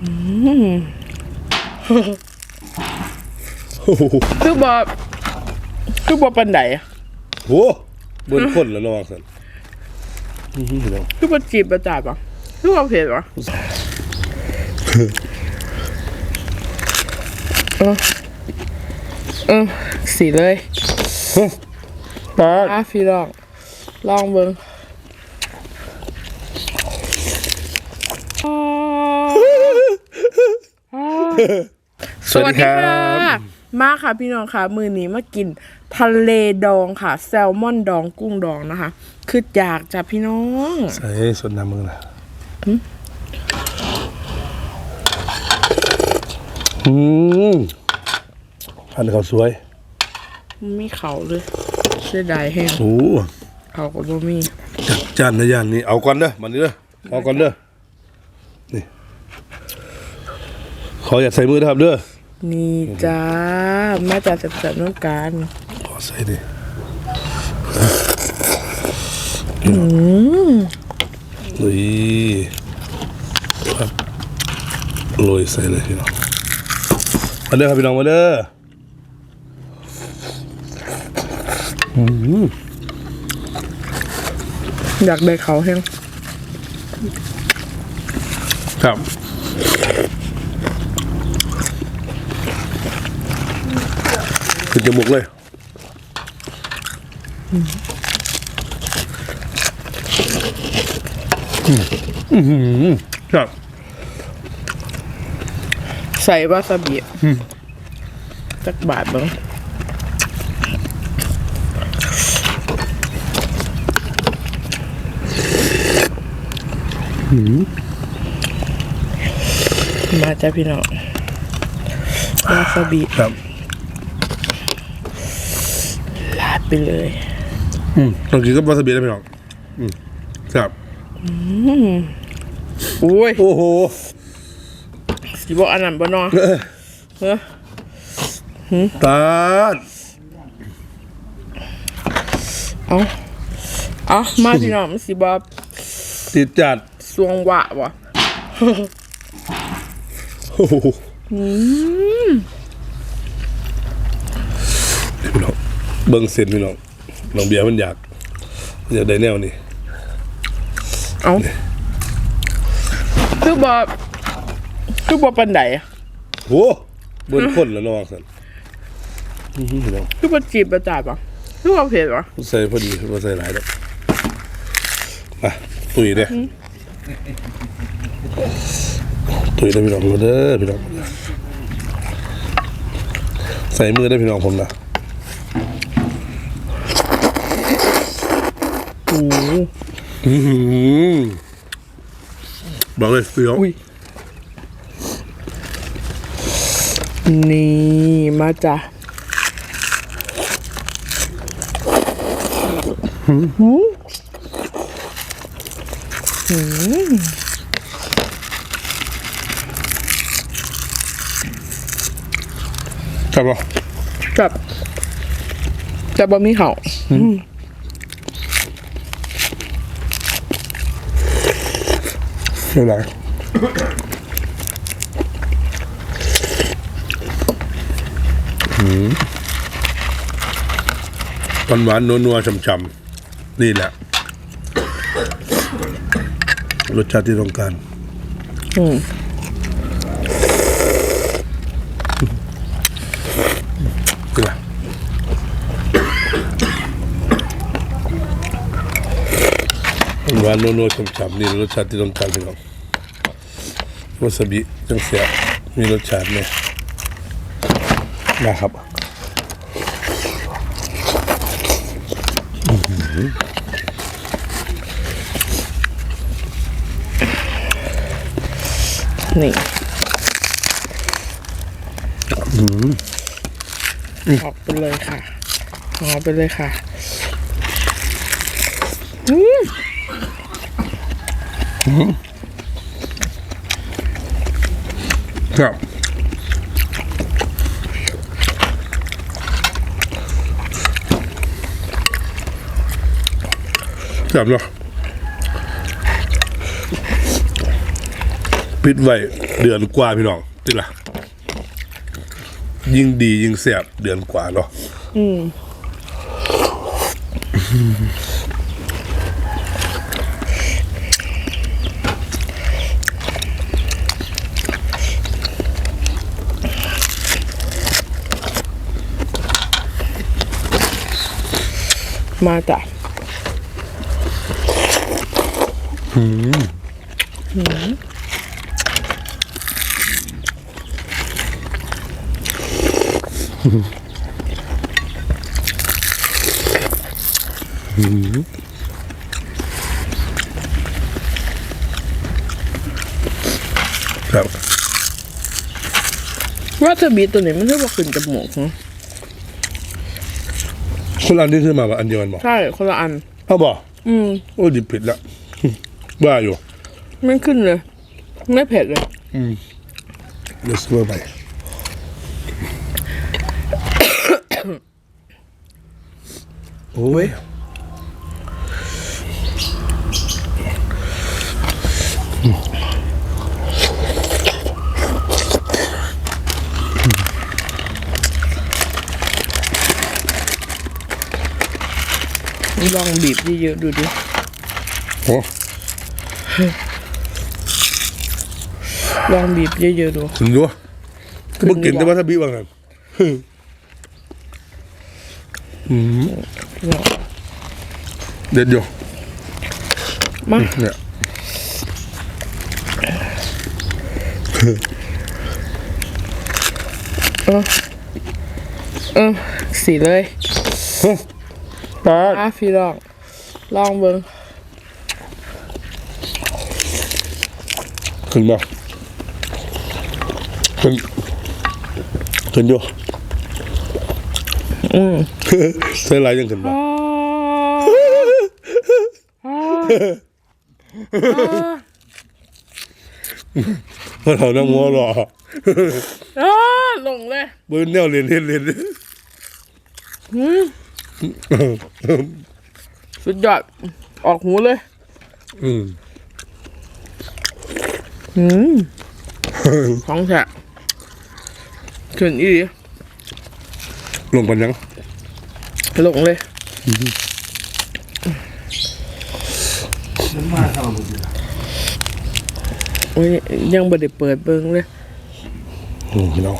โอ้โหคือบอคือบอปันไดโอ้เบิ้ลคนแล้วระวังสันอื้อหือพี่น้องคือบอจีบประจ่ายปะคือบอเผ็ดปะเออเออสีเลยปาดอะพี่ลอง ลองเบิ้ง สวัสดีค่ะมาค่ะพี่น้องค่ะ มือนี้มากิน ทะเลดองค่ะ แซลมอนดองกุ้งดองนะคะ คืออยากจะพี่น้องใส่สดน้ำมึงนะอืมพันเขาวสวยมันมีเขาเลยเสียดายแห้งโอ้เขาก็บ่มีจัดจานนะยานนี่เอาก่อนเด้อมันนี่เด้อเอาก่อนเด้อนี่ ขออย่าใส่มือนะครับเด้อนี่จ้ามาจากจับจับน้องการขอใส่ดินี่ครับโรยใส่เลยพี่น้องมาเด้อครับพี่น้องมาเด้ออยากได้เขาแห้งครับ ขึ้นจมูกเลยอือหือครับใส่วาซาบิจักบาทเบ้างมาจ้าพี่น้องวาซาบิครับ ลาด ไปเลยอืมต้องกินกับวาซาบิได้ไหมน้องอืมครับอุ้ยโอ้โหสิบอกอันนั้นบ่เนอเฮ้อตาดเอาเอามาพี่น้องมันสิบอกติดจัดสวงหวะวะโอ้โหพี่น้อง เบิ้งเส้นพี่น้องน้องเบียร์มันอยากอยากได้แนวนี้เอาคือบอคือบอปันไดโอ้เบิ้งคนแล้วระวังสันอื้อหือพี่น้องคือบอจีบประจ่ายปะคือบอเผ็ดปะใส่พอดีว่าใส่หลายแล้วมาตุยเด้อตุยได้อพี่น้องมาเด้อพี่น้องใส่มือได้อพี่น้องผมนะ อ้โหอื้อหือบอกเลยเสียวอุ้ยนี่มาจ้ะหืมครับป่ะจับจับบะมีเขาไม่ ไรหวานหวานๆนัวๆช่ำๆนี่แหละ รสชาติที่ต้องการ อืม นี่แหละหวานๆนัวๆช่ำๆนี่รสชาติที่ต้องการพี่น้องวาซาบิจังเสียมีรสชาติเนี่ยนะครับนี่ออกไปเลยค่ะออกไปเลยค่ะ อืม ครับครับเนาะปิดไว้เดือนกว่าพี่น้องติละยิ่งดียิ่งแสบเดือนกว่าเนาะมาจ้ะครับว่าเธอบีตัวนี้มันเรียกว่าขึ้นจมูกเหรอ คนอันนี้ขึ้นมาว่าอันเดียวกันบอกใช่คนละอัน เขาบอกอืมโอ้ดิบผิดละ บ้าอยู่ ไม่ขึ้นเลย ไม่เผ็ดเลยเดี๋ยวซื้อมาไป โอ้ย บีบเยอะๆดูดิโอ้ลองบีบเยอะๆดูถึงด้วยก็บอกกินแต่ว่าถ้าบีบางกันเด็ดอยู่มาเนี่ยเออสีเลยปลาอะพี่ลอง ลองเบิ้งขึ้นมาขึ้นขึ้นอยู่อืมใส่ลายยังขึ้นมาอ่าอ่าเพราะเรานั่งมัวรออ่าลงเลยเบิ้ลแนวเรียนเรียนเรียนอืม สุดยอด ออกหูเลย อืมอืมของแท้ขึ้นอีหลีลงกันยังลงเลยโอ้ยยังบ่ได้เปิดเบิ้งเลยอืมพี่น้อง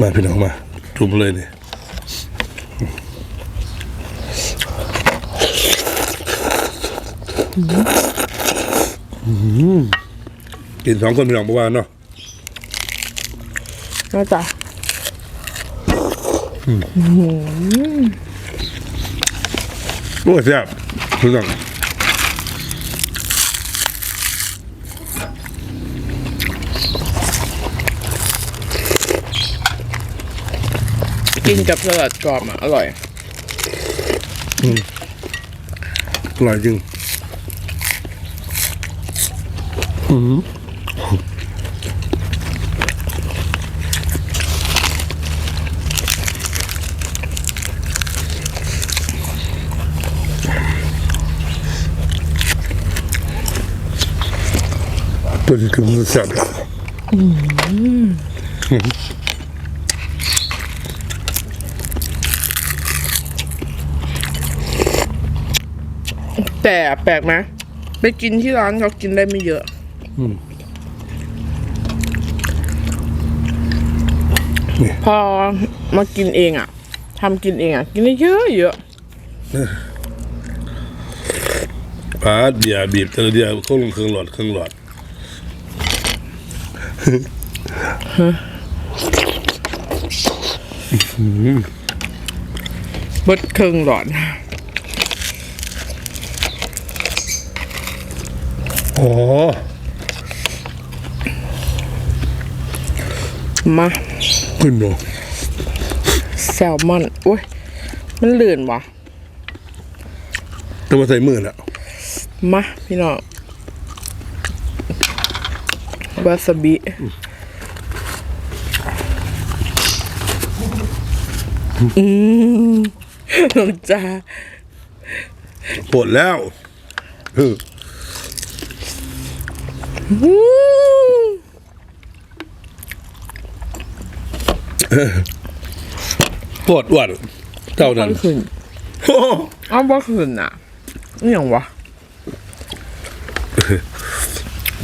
มาพี่น้องมาจุ่มเลยเนี่ย กินสองคนพี่น้องเมื่อวานเนาะน่าจะโอ้ยแซ่บพี่น้องกินกับสลัดกรอบอะ อร่อย อร่อยจริง ตัวนี้คือมันแซ่บแต่แปลกไหมไปกินที่ร้านเขากินได้ไม่เยอะ พอมากินเองอะทำกินเองอะ กินได้เยอะเยอะปลาเดียบีบแต่ละเดียเข้าลงเครื่องหลอดเครื่องหลอดเบิดเครื่องหลอดอ๋อ มาขึ้นดูแซลมอนอุ้ย มันลื่นวะต้องมาใส่มือน่ะมาพี่น้องวาซาบิอืมน้องจ้าปวดแล้วเออ ปวดอ้วนเจ้ามันั้นนขึ้นเอาบ่ขึ้นอะนี่อย่างวะ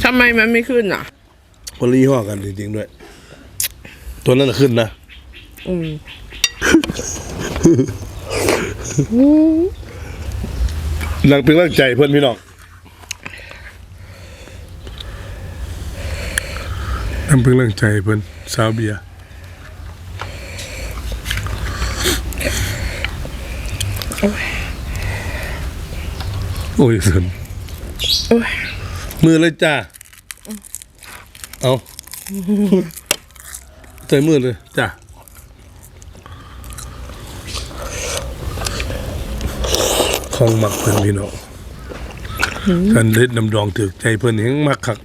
ทำไมมันไม่ขึ้นอะคนละยี่ห้อกันจริงๆด้วย ตัวนั้นนะขึ้นนะอืมนางเป็นร่างใจเพื่อนพี่น้องนางเป็นร่างใจเพื่อนสาวเบียร์ โอ้ยสนโอ้ยมือเลยจ้า เอาใจมือเลยจ้าของมักเพื่อนพี่น้องกันเล็ดน้ำดองถือใจเพื่อนแห่งมักคัก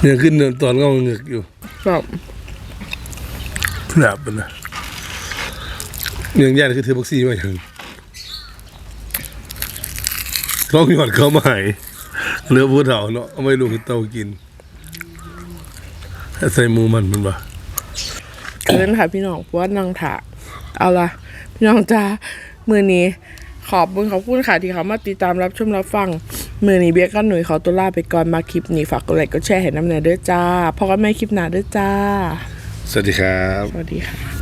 เนี่ยขึ้นเดินตอนเงาเงือกอยู่แบ บแบบนั้นนะเรื่องยากคือถือบักซี่มาอย่างร้องหยอดเขามาใหายเหลือผู้เฒ่าเนาะเอาไม่ลูกให้เตากินใส่หมูมันมันบ่เกินค่ะพี่น้องเพราะว่านางถาเอาละพี่น้องจ้ามือนี้ขอบคุณขอบคุณค่ะที่เขามาติดตามรับชมรับฟัง มือนี้เบียร์กับหนุ่ยขอตัวลาไปก่อนมาคลิปนี้ฝากกดไลค์กดแชร์ให้น้ำเนยเด้อจ้าพอกันไม่คลิปหน้าเด้อจ้า สวัสดีครับ สวัสดีค่ะ